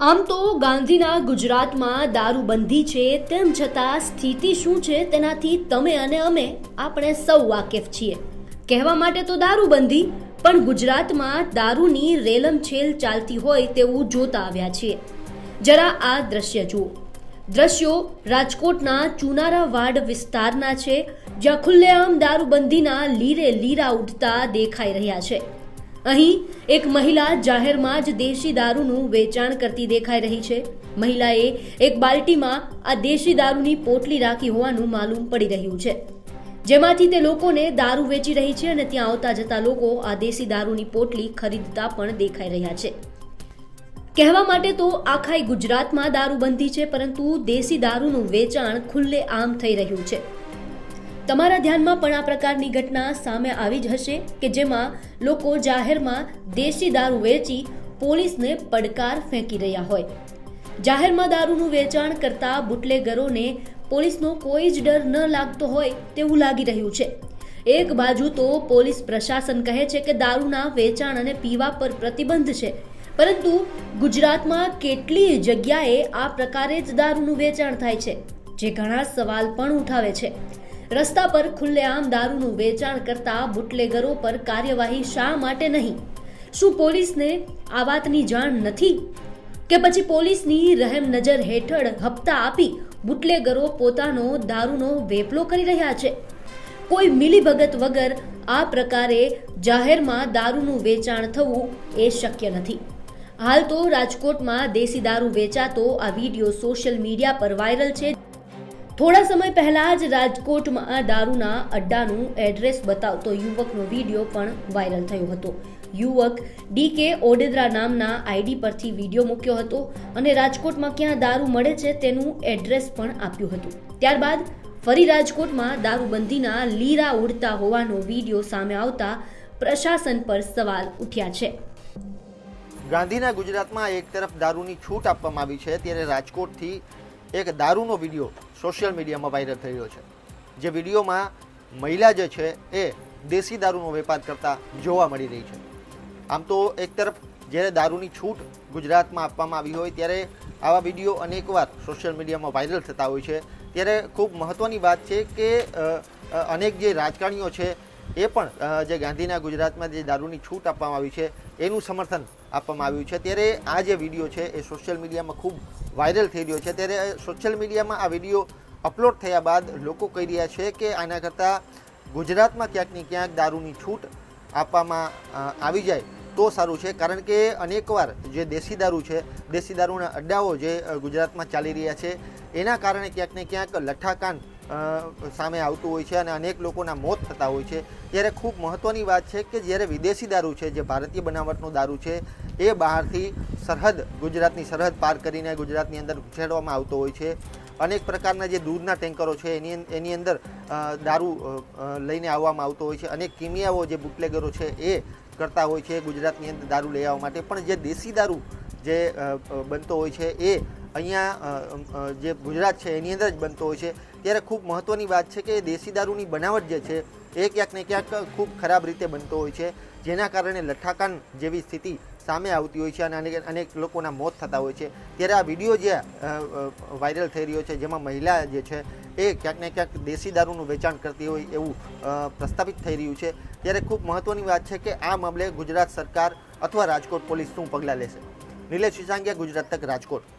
આમ તો ગાંધીના ગુજરાતમાં દારૂબંધી છે, તેમ છતાં સ્થિતિ શું છે તેનાથી તમે અને અમે આપણે સૌ વાકેફ છીએ. કહેવા માટે તો દારૂબંધી, પણ ગુજરાતમાં દારૂની રેલમછેલ ચાલતી હોય તેવું જોતા આવ્યા છીએ. જરા આ દ્રશ્ય જુઓ. દ્રશ્યો રાજકોટના ચુનારા વાડ વિસ્તારના છે, જ્યાં ખુલ્લેઆમ દારૂબંધીના લીરે લીરા ઉડતા દેખાઈ રહ્યા છે. અહીં એક મહિલા જાહેરમાં જ દેશી દારૂનું વેચાણ કરતી દેખાઈ રહી છે. મહિલાએ એક બાલ્ટીમાં આ દેશી દારૂની પોટલી રાખી હોવાનું માલુમ પડી રહ્યું છે. જેમાંથી તે લોકોને દારૂ વેચી રહી છે અને ત્યાં આવતા જતા લોકો આ દેશી દારૂની પોટલી ખરીદતા પણ દેખાઈ રહ્યા છે. કહેવા માટે તો આખાય ગુજરાતમાં દારૂબંધી છે, પરંતુ દેશી દારૂનું વેચાણ ખુલ્લે આમ થઈ રહ્યું છે. તમારા ધ્યાનમાં પણ આ પ્રકારની ઘટના સામે આવી જ હશે કે જેમાં લોકો જાહેરમાં દેશી દારૂ વેચી પોલીસને પડકાર ફેંકી રહ્યા હોય. જાહેરમાં દારૂનું વેચાણ કરતા બુટલેગરોને પોલીસનો કોઈ જ ડર ન લાગતો હોય તેવું લાગી રહ્યું છે. એક બાજુ તો પોલીસ પ્રશાસન કહે છે કે દારૂના વેચાણ અને પીવા પર પ્રતિબંધ છે. પરંતુ ગુજરાતમાં કેટલી જગ્યાએ આ પ્રકારે જ દારૂનું વેચાણ થાય છે, જે ઘણા સવાલ પણ ઉઠાવે છે. રસ્તા પર ખુલ્લેઆમ દારૂનું વેચાણ કરતા બુટલેગરો પર કાર્યવાહી શા માટે નહીં? શું પોલીસને આ વાતની જાણ નથી? કે પછી પોલીસની રહેમ નજર હેઠળ હપ્તા આપી બુટલેગરો પોતાનો દારૂનો વેપલો કરી રહ્યા છે? કોઈ મિલીભગત વગર આ પ્રકારે જાહેરમાં દારૂનું વેચાણ થવું એ શક્ય નથી. હાલ તો રાજકોટમાં દેશી દારૂ વેચાતો આ વીડિયો સોશિયલ મીડિયા પર વાયરલ છે. થોડા સમય પહેલા જ રાજકોટમાં દારૂના અડ્ડાનું એડ્રેસ બતાવતો યુવકનો વીડિયો પણ વાયરલ થયો હતો. યુવક ડીકે ઓડેદરા નામના આઈડી પરથી વીડિયો મૂક્યો હતો અને રાજકોટમાં ક્યાં દારૂ મળે છે તેનું એડ્રેસ પણ આપ્યું હતું. ત્યારબાદ ફરી રાજકોટમાં દારૂબંધીના લીરા ઉડતા હોવાનો વીડિયો સામે આવતા પ્રશાસન પર સવાલ ઉઠ્યા છે. ગાંધીના ગુજરાતમાં એક તરફ દારૂની છૂટ આપવામાં આવી છે, ત્યારે રાજકોટથી એક દારૂનો વીડિયો સોશિયલ મીડિયામાં વાયરલ થઈ રહ્યો છે. જે વિડીયોમાં મહિલા જે છે એ દેશી દારૂનો વેપાર કરતા જોવા મળી રહી છે. આમ તો એક તરફ જ્યારે દારૂની છૂટ ગુજરાતમાં આપવામાં આવી હોય ત્યારે આવા વીડિયો અનેકવાર સોશિયલ મીડિયામાં વાયરલ થતા હોય છે. ત્યારે ખૂબ મહત્ત્વની વાત છે કે અનેક જે રાજકારણીઓ છે એ પણ જે ગાંધીના ગુજરાતમાં જે દારૂની છૂટ આપવામાં આવી છે, એનું સમર્થન આપવામાં આવ્યું છે. ત્યારે આ જે વીડિયો છે, એ સોશિયલ મીડિયામાં ખૂબ વાયરલ થઈ રહ્યો છે. ત્યારે સોશિયલ મીડિયામાં આ વીડિયો અપલોડ થયા બાદ લોકો કહી રહ્યા છે કે આના કરતાં ગુજરાતમાં ક્યાંક ને ક્યાંક દારૂની છૂટ આપવામાં આવી જાય તો સારું છે. કારણ કે અનેકવાર જે દેશી દારૂ છે, દેશી દારૂના અડ્ડાઓ જે ગુજરાતમાં ચાલી રહ્યા છે, એના કારણે ક્યાંક ને ક્યાંક લઠ્ઠાકાંડ સામે આવતું હોય છે અને અનેક લોકોના મોત થતા હોય છે. ત્યારે ખૂબ મહત્ત્વની વાત છે કે જ્યારે વિદેશી દારૂ છે, જે ભારતીય બનાવટનો દારૂ છે, એ બહારથી સરહદ, ગુજરાતની સરહદ પાર કરીને ગુજરાતની અંદર ઉછેડવામાં આવતો હોય છે. અનેક પ્રકારના જે દૂધના ટેન્કરો છે, એની એની અંદર દારૂ લઈને આવવામાં આવતો હોય છે. અનેક કિમિયાઓ જે બુટલેગરો છે, એ કરતા હોય છે ગુજરાતની અંદર દારૂ લઈ આવવા માટે. પણ જે દેશી દારૂ જે બનતો હોય છે, એ અહીંયા જે ગુજરાત છે, એની અંદર જ બનતો હોય છે. ત્યારે ખૂબ મહત્ત્વની વાત છે કે દેશી દારૂની બનાવટ જે છે, એ ક્યાંક ને ક્યાંક ખૂબ ખરાબ રીતે બનતો હોય છે. જેના કારણે લઠ્ઠાકાન જેવી સ્થિતિ સામે આવતી હોય છે અને અનેક લોકોના મોત થતા હોય છે. ત્યારે આ વીડિયો જે વાયરલ થઈ રહ્યો છે, જેમાં મહિલા જે છે, એ ક્યાંક ને ક્યાંક દેશી દારૂનું વેચાણ કરતી હોય એવું પ્રસ્થાપિત થઈ રહ્યું છે. ત્યારે ખૂબ મહત્ત્વની વાત છે કે આ મામલે ગુજરાત સરકાર અથવા રાજકોટ પોલીસ શું પગલાં લેશે? નિલેશ સિસાંગિયા ગુજરાત તક રાજકોટ.